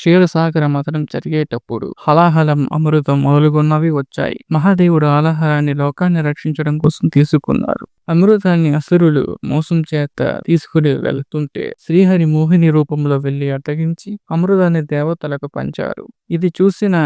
క్షీరసాగర మథనం జరిగేటప్పుడు హలాహలం అమృతం మొదలుగున్నవి వచ్చాయి. మహాదేవుడు ఆలహారాన్ని లోకాన్ని రక్షించడం కోసం తీసుకున్నారు. అమృతాన్ని అసురులు మోసం చేత తీసుకుని వెళ్తుంటే శ్రీహరి మోహిని రూపంలో వెళ్ళి అడ్డగించి అమృతాన్ని దేవతలకు పంచారు. ఇది చూసిన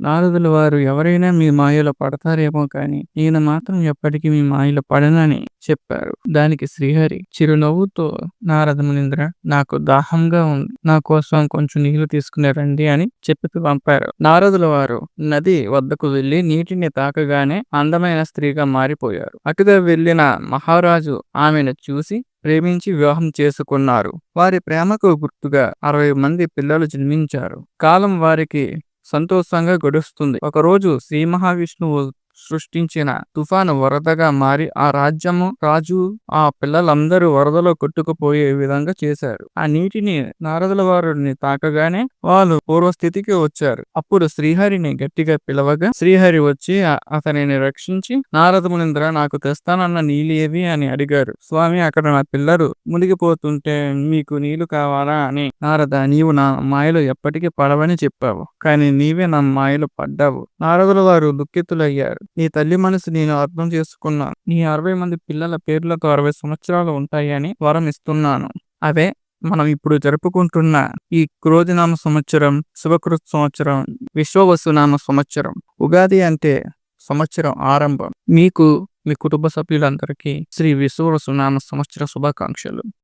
నారదుల వారు ఎవరైనా మీ మాయలో పడతారేమో కాని నేను మాత్రం ఎప్పటికీ మీ మాయలో పడనని చెప్పారు. దానికి శ్రీహరి చిరునవ్వుతో నారద మునింద్ర నాకు దాహంగా ఉంది. నా కోసం కొంచెం నీళ్ళు తీసుకుని రండి అని చెప్పి పంపారు. నారదుల వారు నది వద్దకు వెళ్ళి నీటిని తాకగానే అందమైన స్త్రీగా మారిపోయారు. అటుగా వెళ్ళిన మహారాజు ఆమెను చూసి ప్రేమించి వివాహం చేసుకున్నారు. వారి ప్రేమకు గుర్తుగా అరవై మంది పిల్లలు జన్మించారు. కాలం వారికి సంతోషంగా గడుస్తుంది. ఒకరోజు శ్రీ మహావిష్ణువు సృష్టించిన తుఫాను వరదగా మారి ఆ రాజ్యము రాజు ఆ పిల్లలందరూ వరదలో కొట్టుకుపోయే విధంగా చేశారు. ఆ నీటిని నారదుల వారిని తాకగానే వాళ్ళు పూర్వస్థితికి వచ్చారు. అప్పుడు శ్రీహరిని గట్టిగా పిలవగా శ్రీహరి వచ్చి అతనిని రక్షించి నారద మునింద్ర నాకు తెస్తానన్న నీళ్ళు ఏవి? అని అడిగారు. స్వామి అక్కడ నా పిల్లలు మునిగిపోతుంటే మీకు నీళ్ళు కావాలా? అని నారద నీవు నా మాయలో ఎప్పటికీ పడవని చెప్పావు కానీ నీవే నా మాయలో పడ్డావు. నారదుల వారు దుఃఖితులయ్యారు. నీ తల్లి మనసు నేను అర్థం చేసుకున్నాను. నీ అరవై మంది పిల్లల పేర్లకు అరవై సంవత్సరాలు ఉంటాయి అని వరం ఇస్తున్నాను. అవే మనం ఇప్పుడు జరుపుకుంటున్న ఈ క్రోధినామ సంవత్సరం శుభకృత్ సంవత్సరం విశ్వవసునామ సంవత్సరం. ఉగాది అంటే సంవత్సరం ఆరంభం. మీకు మీ కుటుంబ సభ్యులందరికీ శ్రీ విశ్వవసునామ సంవత్సర శుభాకాంక్షలు.